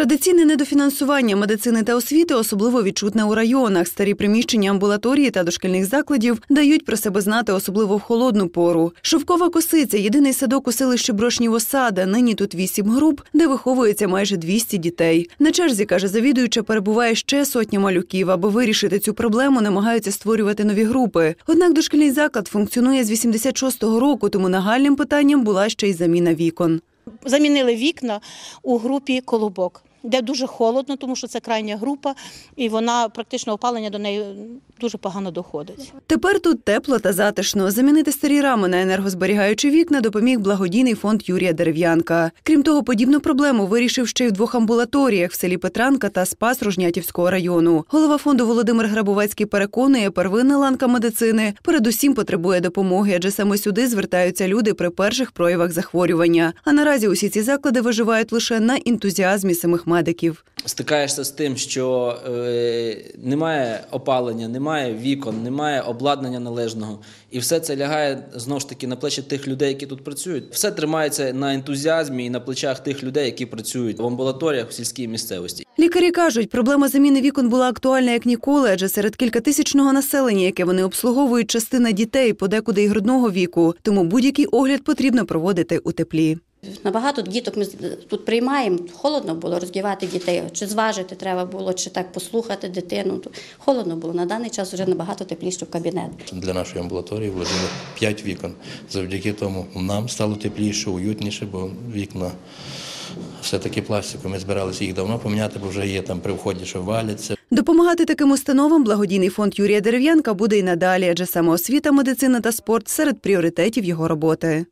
Традиційне недофінансування медицини та освіти особливо відчутне у районах. Старі приміщення амбулаторії та дошкільних закладів дають про себе знати, особливо в холодну пору. Шовкова косиця єдиний садок у селищі Брошнів Осада. Нині тут вісім груп, де виховується майже 200 дітей. На черзі каже завідуюча, перебуває ще сотня малюків. Аби вирішити цю проблему, намагаються створювати нові групи. Однак дошкільний заклад функціонує з 86-го року, тому нагальним питанням була ще й заміна вікон. замінили вікна у групі Колобок, де дуже холодно, тому що це крайня група, і вона практично опалення до неї дуже погано доходить. Тепер тут тепло та затишно. Замінити старі рами на енергозберігаючі вікна допоміг благодійний фонд Юрія Дерев'янка. Крім того, подібну проблему вирішив ще й в двох амбулаторіях в селі Петранка та Спас Рожнятівського району. Голова фонду Володимир Грабовецький переконує, первинна ланка медицини передусім потребує допомоги, адже саме сюди звертаються люди при перших проявах захворювання. А наразі усі ці заклади виживають лише на ентузіазмі самих медиків. Стикаєшся з тим, що е, немає опалення, немає вікон, немає обладнання належного, і все це лягає знову ж таки на плечі тих людей, які тут працюють. Все тримається на ентузіазмі і на плечах тих людей, які працюють в амбулаторіях в сільській місцевості. Лікарі кажуть, проблема заміни вікон була актуальна як ніколи, адже серед кількатисячного населення, яке вони обслуговують, частина дітей, подекуди і грудного віку. Тому будь-який огляд потрібно проводити у теплі. Набагато діток ми тут приймаємо. Холодно було роздівати дітей, чи зважити треба було, чи так послухати дитину. Холодно було. На даний час вже набагато тепліше в кабінет. Для нашої амбулаторії вложили 5 вікон. Завдяки тому нам стало тепліше, уютніше, бо вікна все-таки пластику. Ми збиралися їх давно поміняти, бо вже є там при вході, що валяться. Допомагати таким установам благодійний фонд Юрія Дерев'янка буде і надалі, адже саме освіта, медицина та спорт серед пріоритетів його роботи.